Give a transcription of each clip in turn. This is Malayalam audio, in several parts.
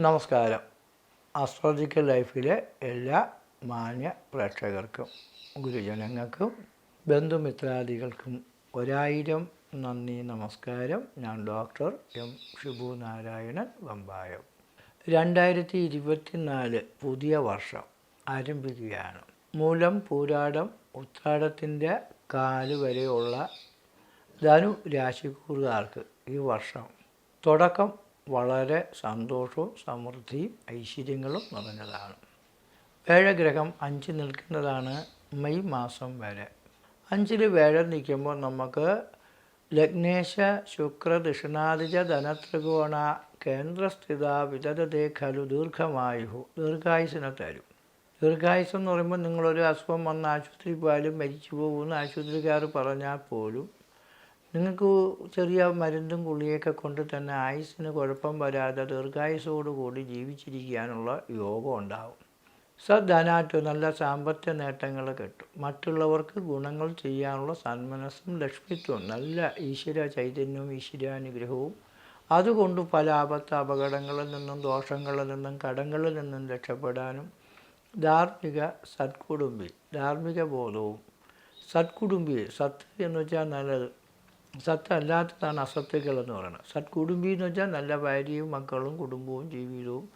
നമസ്കാരം. അസ്ട്രോളജിക്കൽ ലൈഫിലെ എല്ലാ മാന്യ പ്രേക്ഷകർക്കും ഗുരുജനങ്ങൾക്കും ബന്ധുമിത്രാദികൾക്കും ഒരായിരം നന്ദി നമസ്കാരം. ഞാൻ ഡോക്ടർ എം ഷിബു നാരായണൻ വമ്പായം. രണ്ടായിരത്തി ഇരുപത്തിനാല് പുതിയ വർഷം ആരംഭിക്കുകയാണ്. മൂലം പൂരാടം ഉത്രാടത്തിന്റെ കാൽ വരെയുള്ള ധനു രാശിക്കൂറുകാർക്ക് ഈ വർഷം തുടക്കം വളരെ സന്തോഷവും സമൃദ്ധിയും ഐശ്വര്യങ്ങളും നിറഞ്ഞതാണ്. വേഴഗ്രഹം അഞ്ച് നിൽക്കുന്നതാണ് മെയ് മാസം വരെ. അഞ്ചിൽ വേഴ നിൽക്കുമ്പോൾ നമുക്ക് ലഗ്നേശ ശുക്ര ദക്ഷിണാദിജ ധനത്രികോണ കേന്ദ്രസ്ഥിത വിതതേ ഖലു ദീർഘമായുഹു ദീർഘായുസിനെ തരും. ദീർഘായുസ് എന്ന് പറയുമ്പോൾ നിങ്ങളൊരു അസുഖം വന്ന് ആശുപത്രി പോയാലും മരിച്ചു പോകുമെന്ന് ആശുപത്രിക്കാർ പറഞ്ഞാൽ പോലും നിങ്ങൾക്ക് ചെറിയ മരുന്നും ഗുളിയൊക്കെ കൊണ്ട് തന്നെ ആയുസ്സിന് കുഴപ്പം വരാതെ ദീർഘായുസോടുകൂടി ജീവിച്ചിരിക്കാനുള്ള യോഗം ഉണ്ടാവും. സദ്ധനാറ്റ് നല്ല സാമ്പത്തിക നേട്ടങ്ങൾ കിട്ടും. മറ്റുള്ളവർക്ക് ഗുണങ്ങൾ ചെയ്യാനുള്ള സന്മനസ്സും ലക്ഷ്മിത്വവും നല്ല ഈശ്വര ചൈതന്യവും ഈശ്വരാനുഗ്രഹവും. അതുകൊണ്ട് പല ആപത്ത് അപകടങ്ങളിൽ നിന്നും ദോഷങ്ങളിൽ നിന്നും കടങ്ങളിൽ നിന്നും രക്ഷപ്പെടാനും ധാർമ്മിക സത്കുടുംബി ധാർമ്മിക ബോധവും. സത്കുടുംബി സത്ത് എന്ന് വെച്ചാൽ നല്ലത്. സത്ത് അല്ലാത്തതാണ് അസത്തുകൾ എന്ന് പറയുന്നത് സത് കുടുംബി എന്ന് വെച്ചാൽ നല്ല ഭാര്യയും മക്കളും കുടുംബവും ജീവിതവും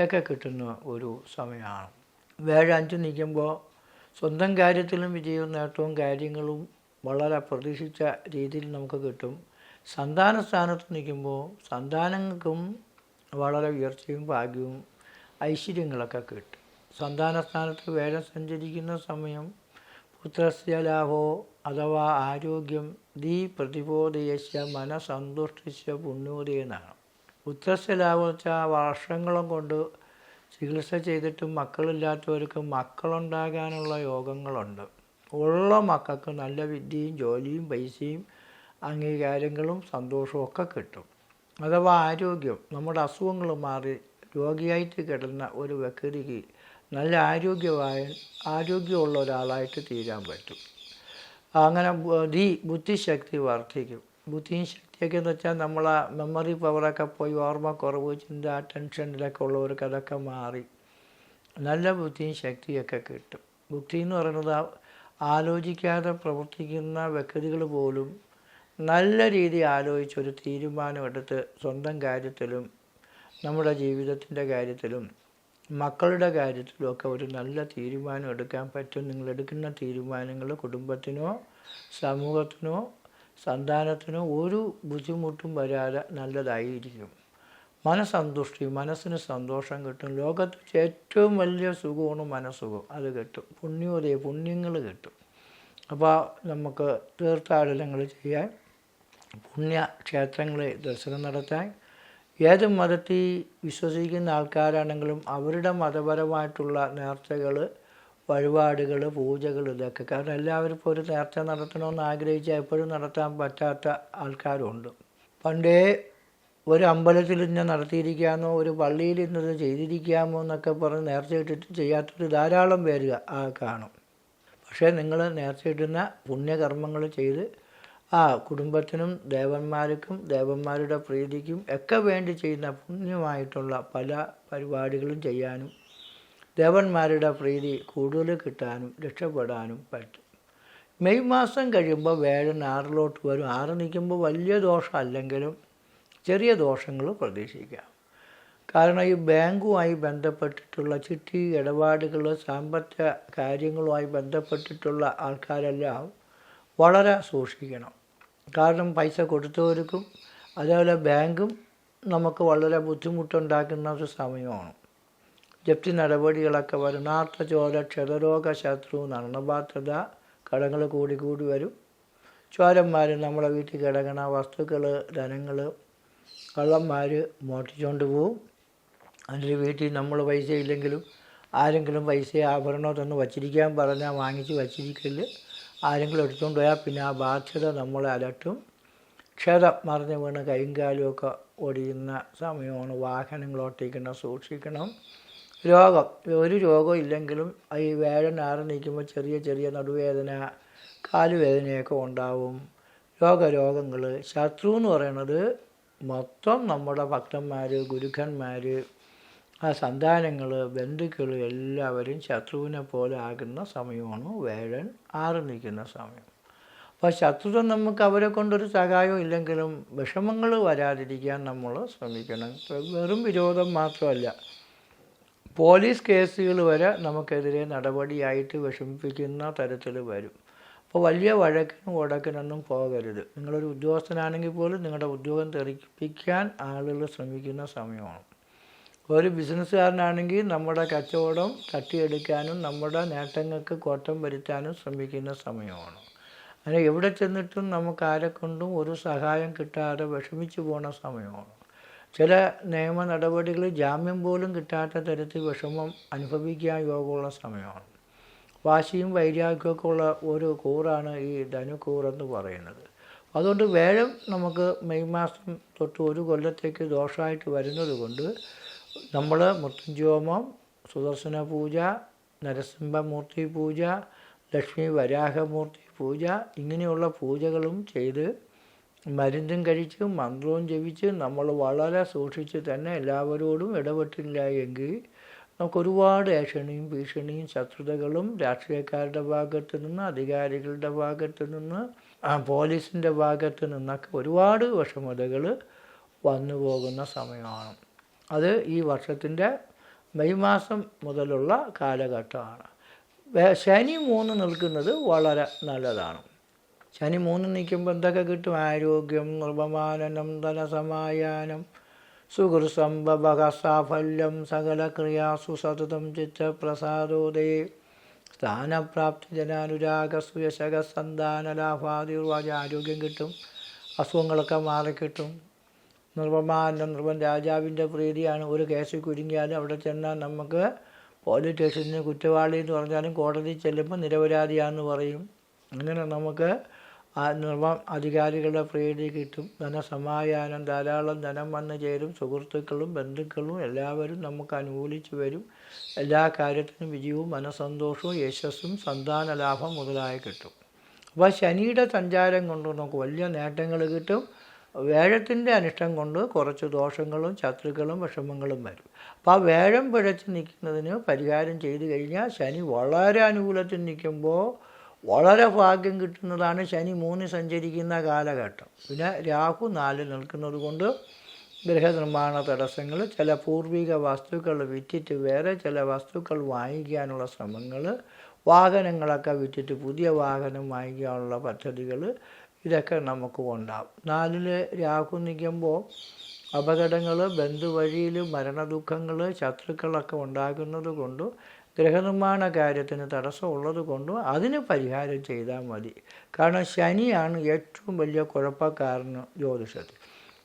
ഒക്കെ കിട്ടുന്ന ഒരു സമയമാണ്. വേഴ അഞ്ച് നിൽക്കുമ്പോൾ സ്വന്തം കാര്യത്തിലും വിജയവും നേട്ടവും കാര്യങ്ങളും വളരെ പ്രതീക്ഷിച്ച രീതിയിൽ നമുക്ക് കിട്ടും. സന്താന സ്ഥാനത്ത് നിൽക്കുമ്പോൾ സന്താനങ്ങൾക്കും വളരെ ഉയർച്ചയും ഭാഗ്യവും ഐശ്വര്യങ്ങളൊക്കെ കിട്ടും. സന്താന സ്ഥാനത്ത് വേഴ സഞ്ചരിക്കുന്ന സമയം പുത്രസ്യ ലാഭോ അഥവാ ആരോഗ്യം ദീ പ്രതിബോധയസ്യ മനസന്തുഷ്ടിച്ച പുണ്യോദയെന്നാണ് പുത്രസ്യ ലാഭം വെച്ചാൽ വർഷങ്ങളും കൊണ്ട് ചികിത്സ ചെയ്തിട്ടും മക്കളില്ലാത്തവർക്ക് മക്കളുണ്ടാകാനുള്ള യോഗങ്ങളുണ്ട്. ഉള്ള മക്കൾക്ക് നല്ല വിദ്യയും ജോലിയും പൈസയും അംഗീകാരങ്ങളും സന്തോഷവും ഒക്കെ കിട്ടും. അഥവാ ആരോഗ്യം നമ്മുടെ അസുഖങ്ങൾ മാറി രോഗിയായിട്ട് കിടന്ന ഒരു വ്യക്തിക്ക് നല്ല ആരോഗ്യമായ ആരോഗ്യമുള്ള ഒരാളായിട്ട് തീരാൻ പറ്റും. അങ്ങനെ ബുദ്ധി ബുദ്ധിശക്തി വർദ്ധിക്കും. ബുദ്ധിയും ശക്തിയൊക്കെ എന്ന് വെച്ചാൽ നമ്മളെ മെമ്മറി പവറൊക്കെ പോയി ഓർമ്മക്കുറവ് ചിന്ത ടെൻഷനിലൊക്കെ ഉള്ളവർക്ക് അതൊക്കെ മാറി. നല്ല ബുദ്ധിയും ശക്തിയൊക്കെ കിട്ടും. ബുദ്ധി എന്ന് പറയുന്നത് ആലോചിക്കാതെ പ്രവർത്തിക്കുന്ന വ്യക്തികൾ പോലും നല്ല രീതി ആലോചിച്ച് ഒരു തീരുമാനമെടുത്ത് സ്വന്തം കാര്യത്തിലും നമ്മുടെ ജീവിതത്തിന്റെ കാര്യത്തിലും മക്കളുടെ കാര്യത്തിലൊക്കെ ഒരു നല്ല തീരുമാനം എടുക്കാൻ പറ്റും. നിങ്ങൾ എടുക്കുന്ന തീരുമാനങ്ങൾ കുടുംബത്തിനോ സമൂഹത്തിനോ സന്താനത്തിനോ ഒരു ബുദ്ധിമുട്ടും വരാതെ നല്ലതായിരിക്കും. മനസന്തുഷ്ടി മനസ്സിന് സന്തോഷം കിട്ടും. ലോകത്ത് ഏറ്റവും വലിയ സുഖമാണ് മനസ്സുഖം. അത് കിട്ടും. പുണ്യോദയ പുണ്യങ്ങൾ കിട്ടും. അപ്പോൾ നമുക്ക് തീർത്ഥാടനങ്ങൾ ചെയ്യാൻ പുണ്യക്ഷേത്രങ്ങളിൽ ദർശനം നടത്താൻ ഏത് മതത്തിൽ വിശ്വസിക്കുന്ന ആൾക്കാരാണെങ്കിലും അവരുടെ മതപരമായിട്ടുള്ള നേർച്ചകൾ വഴിപാടുകൾ പൂജകൾ ഇതൊക്കെ. കാരണം എല്ലാവരും ഇപ്പോൾ ഒരു നേർച്ച നടത്തണമെന്ന് ആഗ്രഹിച്ചാൽ എപ്പോഴും നടത്താൻ പറ്റാത്ത ആൾക്കാരുണ്ട്. പണ്ടേ ഒരു അമ്പലത്തിൽ ഇന്ന് നടത്തിയിരിക്കാമോ ഒരു പള്ളിയിൽ ഇന്നത് ചെയ്തിരിക്കാമോ എന്നൊക്കെ പറഞ്ഞ് നേർച്ച ഇട്ടിട്ട് ചെയ്യാത്തൊരു ധാരാളം പേര് കാണും. പക്ഷേ നിങ്ങൾ നേർച്ച ഇടുന്ന പുണ്യകർമ്മങ്ങൾ ചെയ്ത് ആ കുടുംബത്തിനും ദേവന്മാർക്കും ദേവന്മാരുടെ പ്രീതിക്കും ഒക്കെ വേണ്ടി ചെയ്യുന്ന പുണ്യമായിട്ടുള്ള പല പരിപാടികളും ചെയ്യാനും ദേവന്മാരുടെ പ്രീതി കൂടുതൽ കിട്ടാനും രക്ഷപ്പെടാനും പറ്റും. മെയ് മാസം കഴിയുമ്പോൾ വേഴൻ ആറിലോട്ട് വരും. ആറ് നിൽക്കുമ്പോൾ വലിയ ദോഷം അല്ലെങ്കിലും ചെറിയ ദോഷങ്ങൾ പ്രതീക്ഷിക്കാം. കാരണം ഈ ബാങ്കുമായി ബന്ധപ്പെട്ടിട്ടുള്ള ചിട്ടി ഇടപാടുകൾ സാമ്പത്തിക കാര്യങ്ങളുമായി ബന്ധപ്പെട്ടിട്ടുള്ള ആൾക്കാരെല്ലാം വളരെ സൂക്ഷിക്കണം. കാരണം പൈസ കൊടുത്തവർക്കും അതേപോലെ ബാങ്കും നമുക്ക് വളരെ ബുദ്ധിമുട്ടുണ്ടാക്കുന്ന ഒരു സമയമാണ്. ജപ്തി നടപടികളൊക്കെ വരും. ചോര ക്ഷതരോഗ ശത്രു നർണബാധ്യത കടങ്ങൾ കൂടി കൂടി വരും. ചോരന്മാർ നമ്മളെ വീട്ടിൽ കിടങ്ങണ വസ്തുക്കൾ ധനങ്ങൾ കള്ളന്മാർ മോട്ടിച്ചുകൊണ്ട് പോവും. അതിന്റെ വീട്ടിൽ നമ്മൾ പൈസ ഇല്ലെങ്കിലും ആരെങ്കിലും പൈസ ആഭരണമോ തന്ന് വച്ചിരിക്കാൻ പറഞ്ഞാൽ വാങ്ങിച്ച് വച്ചിരിക്കൽ ആരെങ്കിലും എടുത്തുകൊണ്ട് പോയാൽ പിന്നെ ആ ബാധ്യത നമ്മളെ അലട്ടും. ക്ഷതം മറിഞ്ഞ് വീണ് കാലും ഒടിയുന്ന സമയമാണ് വാഹനങ്ങൾ ഓട്ടിക്കണം സൂക്ഷിക്കണം. രോഗം. ഒരു രോഗം ഇല്ലെങ്കിലും ഈ വേഴൻ ആറി നിൽക്കുമ്പോൾ ചെറിയ ചെറിയ നടുവേദന കാലുവേദനയൊക്കെ ഉണ്ടാവും. രോഗരോഗങ്ങൾ. ശത്രു എന്ന് പറയുന്നത് മൊത്തം നമ്മുടെ ഭക്തന്മാർ ഗുരുക്കന്മാർ ആ സന്താനങ്ങൾ ബന്ധുക്കൾ എല്ലാവരും ശത്രുവിനെ പോലെ ആകുന്ന സമയമാണ് വേഴൻ ആറ് നിൽക്കുന്ന സമയം. അപ്പോൾ ശത്രുത നമുക്ക് അവരെ കൊണ്ടൊരു സഹായം ഇല്ലെങ്കിലും വിഷമങ്ങൾ വരാതിരിക്കാൻ നമ്മൾ ശ്രമിക്കണം. വെറും വിരോധം മാത്രമല്ല. പോലീസ് കേസുകൾ വരെ നമുക്കെതിരെ നടപടിയായിട്ട് വിഷമിപ്പിക്കുന്ന തരത്തിൽ വരും. അപ്പോൾ വലിയ വഴക്കിനും ഉടക്കിനൊന്നും പോകരുത്. നിങ്ങളൊരു ഉദ്യോഗസ്ഥനാണെങ്കിൽ പോലും നിങ്ങളുടെ ഉദ്യോഗം തെറിപ്പിക്കാൻ ആളുകൾ ശ്രമിക്കുന്ന സമയമാണ്. ഒരു ബിസിനസ്സുകാരനാണെങ്കിൽ നമ്മുടെ കച്ചവടം തട്ടിയെടുക്കാനും നമ്മുടെ നേട്ടങ്ങൾക്ക് കോട്ടം വരുത്താനും ശ്രമിക്കുന്ന സമയമാണ്. അങ്ങനെ എവിടെ ചെന്നിട്ടും നമുക്ക് ആരെ കൊണ്ടും ഒരു സഹായം കിട്ടാതെ വിഷമിച്ചു പോണ സമയമാണ്. ചില നിയമ നടപടികൾ ജാമ്യം പോലും കിട്ടാത്ത തരത്തിൽ വിഷമം അനുഭവിക്കാൻ യോഗമുള്ള സമയമാണ്. വാശിയും വൈരാഗ്യമൊക്കെ ഉള്ള ഒരു കൂറാണ് ഈ ധനുക്കൂറെന്ന് പറയുന്നത്. അതുകൊണ്ട് വേഴം നമുക്ക് മെയ് മാസം തൊട്ട് ഒരു കൊല്ലത്തേക്ക് ദോഷമായിട്ട് വരുന്നത് കൊണ്ട് നമ്മൾ മൃത്യുഞ്ജോമം സുദർശന പൂജ നരസിംഹമൂർത്തി പൂജ ലക്ഷ്മി വരാഹമൂർത്തി പൂജ ഇങ്ങനെയുള്ള പൂജകളും ചെയ്ത് മരുന്നും കഴിച്ച് മന്ത്രവും ജപിച്ച് നമ്മൾ വളരെ സൂക്ഷിച്ച് തന്നെ എല്ലാവരോടും ഇടപെട്ടില്ല എങ്കിൽ നമുക്കൊരുപാട് ഏഷണിയും ഭീഷണിയും ശത്രുതകളും രാഷ്ട്രീയക്കാരുടെ ഭാഗത്ത് നിന്ന് അധികാരികളുടെ ഭാഗത്ത് നിന്ന് പോലീസിന്റെ ഭാഗത്ത് നിന്നൊക്കെ ഒരുപാട് വിഷമതകൾ വന്നു പോകുന്ന സമയമാണ്. അത് ഈ വർഷത്തിന്റെ മെയ് മാസം മുതലുള്ള കാലഘട്ടമാണ്. ശനി മൂന്ന് നിൽക്കുന്നത് വളരെ നല്ലതാണ്. ശനി മൂന്ന് നിൽക്കുമ്പോൾ എന്തൊക്കെ കിട്ടും? ആരോഗ്യം നിർവമാനനം ധനസമായാനം സുഹൃസംഭവസാഫല്യം സകല ക്രിയാസു സതതം ചിത്തപ്രസാദോദേ സ്ഥാനപ്രാപ്തി ജനാനുരാഗ സുയശക സന്താന ലാഭാതിർവാജ ആരോഗ്യം കിട്ടും അസുഖങ്ങളൊക്കെ മാറിക്കിട്ടും. നിർവമാനം നിർവൻ രാജാവിന്റെ പ്രീതിയാണ്. ഒരു കേസിൽ കുരുങ്ങിയാലും അവിടെ ചെന്നാൽ നമുക്ക് പോലീസ് സ്റ്റേഷനിൽ കുറ്റവാളി എന്ന് പറഞ്ഞാലും കോടതി ചെല്ലുമ്പോൾ നിരപരാധിയാണെന്ന് പറയും. അങ്ങനെ നമുക്ക് ആ നിർമ്മ അധികാരികളുടെ പ്രീതി കിട്ടും. ധനസമായാനം ധാരാളം ധനം വന്നു ചേരും. സുഹൃത്തുക്കളും ബന്ധുക്കളും എല്ലാവരും നമുക്ക് അനുകൂലിച്ച് വരും. എല്ലാ കാര്യത്തിനും വിജയവും മനസന്തോഷവും യശസ്സും സന്താന ലാഭം മുതലായി കിട്ടും. അപ്പോൾ ശനിയുടെ സഞ്ചാരം കൊണ്ട് നമുക്ക് വലിയ നേട്ടങ്ങൾ കിട്ടും. വേഴത്തിന്റെ അനിഷ്ടം കൊണ്ട് കുറച്ച് ദോഷങ്ങളും ശത്രുക്കളും വിഷമങ്ങളും വരും. അപ്പോൾ ആ വേഴം പിഴച്ച് നിൽക്കുന്നതിന് പരിഹാരം ചെയ്തു കഴിഞ്ഞാൽ ശനി വളരെ അനുകൂലത്തിൽ നിൽക്കുമ്പോൾ വളരെ ഭാഗ്യം കിട്ടുന്നതാണ് ശനി മൂന്ന് സഞ്ചരിക്കുന്ന കാലഘട്ടം. പിന്നെ രാഹു നാല് നിൽക്കുന്നത് കൊണ്ട് ഗൃഹനിർമ്മാണ തടസ്സങ്ങൾ ചില പൂർവിക വസ്തുക്കൾ വിറ്റിട്ട് വേറെ ചില വസ്തുക്കൾ വാങ്ങിക്കാനുള്ള ശ്രമങ്ങൾ വാഹനങ്ങളൊക്കെ വിറ്റിട്ട് പുതിയ വാഹനം വാങ്ങിക്കാനുള്ള പദ്ധതികൾ ഇതൊക്കെ നമുക്ക് ഉണ്ടാവും നാലിൽ രാഹു നിൽക്കുമ്പോൾ അപകടങ്ങൾ ബന്ധുവഴിയിൽ മരണദുഃഖങ്ങൾ ശത്രുക്കളൊക്കെ ഉണ്ടാകുന്നത് കൊണ്ടും ഗൃഹനിർമ്മാണ കാര്യത്തിന് തടസ്സമുള്ളത് കൊണ്ടും അതിന് പരിഹാരം ചെയ്താൽ മതി. കാരണം ശനിയാണ് ഏറ്റവും വലിയ കുഴപ്പക്കാരന് ജ്യോതിഷത്തിൽ.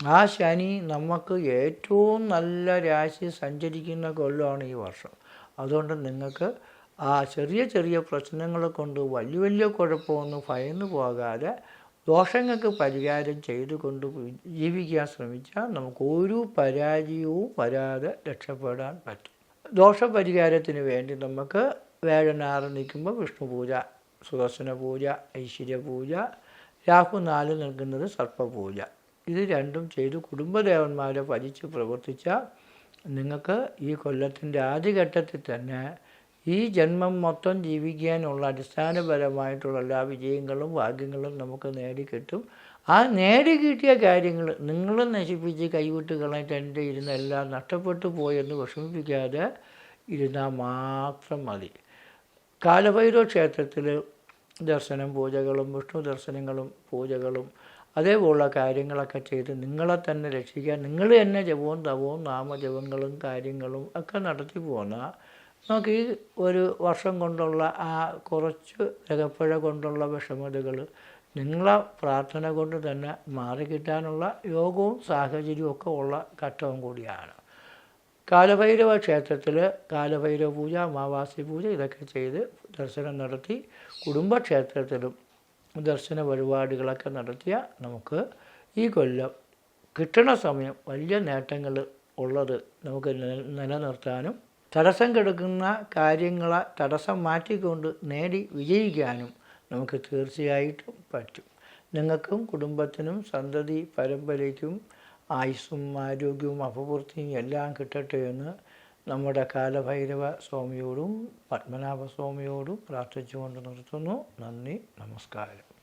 ആ ശനി നമുക്ക് ഏറ്റവും നല്ല രാശി സഞ്ചരിക്കുന്ന കൊല്ലമാണ് ഈ വർഷം. അതുകൊണ്ട് നിങ്ങൾക്ക് ആ ചെറിയ ചെറിയ പ്രശ്നങ്ങളെ കൊണ്ട് വലിയ വലിയ കുഴപ്പമൊന്നും ഭയന്നു പോകാതെ ദോഷങ്ങൾക്ക് പരിഹാരം ചെയ്തുകൊണ്ട് ജീവിക്കാൻ ശ്രമിച്ചാൽ നമുക്ക് ഒരു പരാജയവും വരാതെ രക്ഷപ്പെടാൻ പറ്റും. ദോഷപരിഹാരത്തിന് വേണ്ടി നമുക്ക് വേഴനാറ് നിൽക്കുമ്പോൾ വിഷ്ണു പൂജ സുദർശന പൂജ ഐശ്വര്യ പൂജ രാഹു നാല് നൽകുന്നത് സർപ്പപൂജ ഇത് രണ്ടും ചെയ്ത് കുടുംബദേവന്മാരെ ഭജിച്ച് പ്രവർത്തിച്ചാൽ നിങ്ങൾക്ക് ഈ കൊല്ലത്തിന്റെ ആദ്യഘട്ടത്തിൽ തന്നെ ഈ ജന്മം മൊത്തം ജീവിക്കാനുള്ള അടിസ്ഥാനപരമായിട്ടുള്ള എല്ലാ വിജയങ്ങളും ഭാഗ്യങ്ങളും നമുക്ക് നേടിക്കിട്ടും. ആ നേടിക്കിട്ടിയ കാര്യങ്ങൾ നിങ്ങൾ നശിപ്പിച്ച് കൈവിട്ട് കളഞ്ഞിട്ട് എന്റെ ഇരുന്ന് എല്ലാം നഷ്ടപ്പെട്ടു പോയെന്ന് വിഷമിപ്പിക്കാതെ ഇരുന്നാൽ മാത്രം മതി. കാലഭൈരവ ക്ഷേത്രത്തിൽ ദർശനം പൂജകളും വിഷ്ണു ദർശനങ്ങളും പൂജകളും അതേപോലുള്ള കാര്യങ്ങളൊക്കെ ചെയ്ത് നിങ്ങളെ തന്നെ രക്ഷിക്കാൻ നിങ്ങൾ തന്നെ ജപവും തപവും നാമജപങ്ങളും കാര്യങ്ങളും ഒക്കെ നടത്തി പോന്നാൽ നമുക്ക് ഈ ഒരു വർഷം കൊണ്ടുള്ള ആ കുറച്ച് രകപ്പുഴ കൊണ്ടുള്ള വിഷമതകൾ നിങ്ങളെ പ്രാർത്ഥന കൊണ്ട് തന്നെ മാറിക്കിട്ടാനുള്ള യോഗവും സാഹചര്യവും ഒക്കെ ഉള്ള ഘട്ടവും കൂടിയാണ്. കാലഭൈരവ ക്ഷേത്രത്തിൽ കാലഭൈരവ പൂജ അമാവാസി പൂജ ഇതൊക്കെ ചെയ്ത് ദർശനം നടത്തി കുടുംബക്ഷേത്രത്തിലും ദർശന പരിപാടികളൊക്കെ നടത്തിയാൽ നമുക്ക് ഈ കൊല്ലം കിട്ടണ സമയം വലിയ നേട്ടങ്ങൾ ഉള്ളത് നമുക്ക് നില- നിലനിർത്താനും തടസ്സം കിടക്കുന്ന കാര്യങ്ങളെ തടസ്സം മാറ്റിക്കൊണ്ട് നേടി വിജയിക്കാനും നമുക്ക് തീർച്ചയായിട്ടും പറ്റും. നിങ്ങൾക്കും കുടുംബത്തിനും സന്തതി പരമ്പരയ്ക്കും ആയുസ്സും ആരോഗ്യവും അപവൃത്തിയും എല്ലാം കിട്ടട്ടെ എന്ന് നമ്മുടെ കാലഭൈരവ സ്വാമിയോടും പത്മനാഭസ്വാമിയോടും പ്രാർത്ഥിച്ചുകൊണ്ട് നിർത്തുന്നു. നന്ദി നമസ്കാരം.